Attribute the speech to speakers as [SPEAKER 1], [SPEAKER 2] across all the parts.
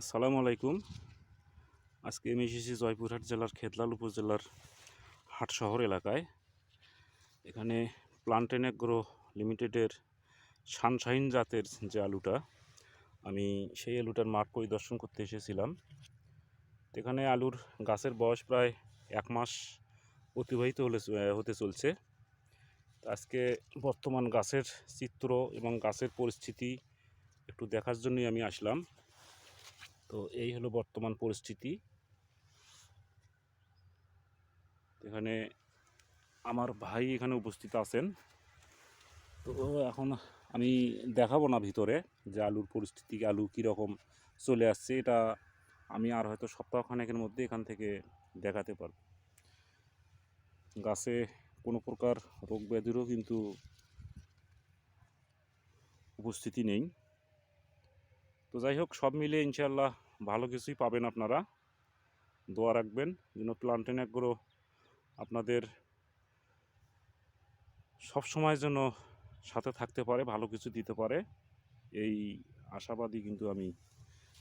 [SPEAKER 1] আসসালামু আলাইকুম। আজকে আমি এসেছি জয়পুরহাট জেলার খেতলাল উপজেলার হাট শহর এলাকায়। এখানে প্লান্টেন এগ্রো লিমিটেডের সানশাইন জাতের যে আলুটা, আমি সেই আলুটার মাঠ পরিদর্শন করতে এসেছিলাম। এখানে আলুর গাছের বয়স প্রায় এক মাস অতিবাহিত হলে, হতে চলছে। আজকে বর্তমান গাছের চিত্র এবং গাছের পরিস্থিতি একটু দেখার জন্যই আমি আসলাম। তো এই হলো বর্তমান পরিস্থিতি। এখানে আমার ভাই এখানে উপস্থিত আছেন। তো এখন আমি দেখাবো না ভিতরে যে আলুর পরিস্থিতি, আলু কীরকম চলে আসছে, এটা আমি আর হয়তো সপ্তাহখানেকের মধ্যে এখান থেকে দেখাতে পারব। গাছে কোনো প্রকার রোগ ব্যাধিরও কিন্তু উপস্থিতি নেই। তো যাই হোক, সব মিলিয়ে ইনশাল্লাহ ভালো কিছুই পাবেন আপনারা। দোয়া রাখবেন যেন প্লান্টেন অ্যাগ্রো আপনাদের সব সময় যেন সাথে থাকতে পারে, ভালো কিছু দিতে পারে। এই আশাবাদী কিন্তু আমি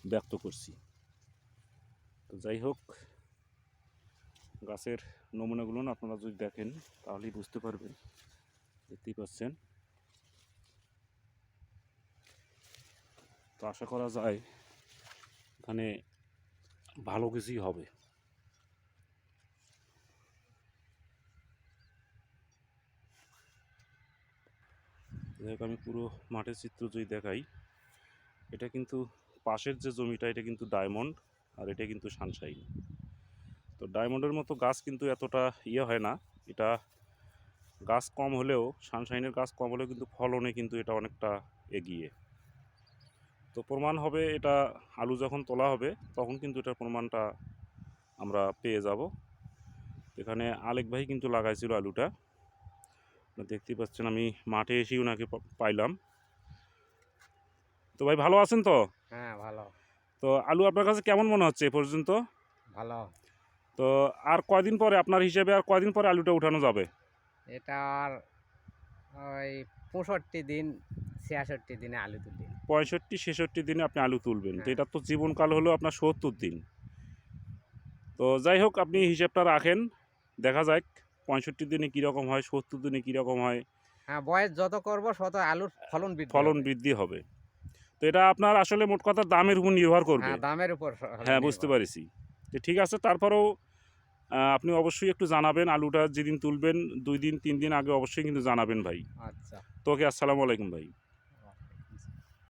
[SPEAKER 1] ব্যক্ত করছি। তো যাই হোক, গাছের নমুনাগুলো আপনারা যদি দেখেন, তাহলেই বুঝতে পারবেন। দেখতেই পাচ্ছেন। তো আশা করা যায় এখানে ভালো কিছুই হবে। দেখ, আমি পুরো মাঠের চিত্র যদি দেখাই, এটা কিন্তু পাশের যে জমিটা, এটা কিন্তু ডায়মন্ড আর এটা কিন্তু সানশাইন তো ডায়মন্ডের মতো গাছ কিন্তু এতটা ইয়ে হয় না। এটা গাছ কম হলেও সানশাইনের গাছ কম হলেও কিন্তু ফলনে কিন্তু এটা অনেকটা এগিয়ে। তো প্রমাণ হবে এটা আলু যখন তোলা হবে তখন কিন্তু এটার প্রমাণটা আমরা পেয়ে যাব। এখানে আলেক ভাই কিন্তু লাগাইছিল আলুটা। দেখতেই পাচ্ছেন আমি মাঠে এসেই ওনাকে পাইলাম। তো ভাই ভালো আছেন তো?
[SPEAKER 2] হ্যাঁ ভালো।
[SPEAKER 1] তো আলু আপনার কাছে কেমন মনে হচ্ছে এ পর্যন্ত?
[SPEAKER 2] ভালো।
[SPEAKER 1] তো আর কয়দিন পরে আপনার হিসেবে আর কয়দিন পরে আলুটা উঠানো যাবে?
[SPEAKER 2] এটা আর ওই পঁয়ষট্টি দিন ছিয়াষট্টি দিনে আলু তুলি।
[SPEAKER 1] পঁয়ষট্টি ছেষট্টি দিনে আপনি আলু তুলবেন। তো
[SPEAKER 2] হ্যাঁ।
[SPEAKER 1] এটা তো জীবনকাল হলো আপনার সত্তর দিন। তো যাই হোক আপনি হিসেবটা রাখেন। দেখা যাক পঁয়ষট্টি দিনে কীরকম হয় সত্তর দিনে কীরকম হয়।
[SPEAKER 2] হ্যাঁ বয়স যত করব তত আলুর ফলন বৃদ্ধি
[SPEAKER 1] ফলন বৃদ্ধি হবে। তো এটা আপনার আসলে মোট কথা দামের উপর নির্ভর করবে।
[SPEAKER 2] হ্যাঁ দামের উপর
[SPEAKER 1] হ্যাঁ বুঝতে পারিছি। তো ঠিক আছে তারপরেও আপনি অবশ্যই একটু জানাবেন আলুটা যেদিন তুলবেন দুই দিন তিন দিন আগে অবশ্যই কিন্তু জানাবেন ভাই।
[SPEAKER 2] আচ্ছা।
[SPEAKER 1] তো ওকে আসসালামু আলাইকুম ভাই।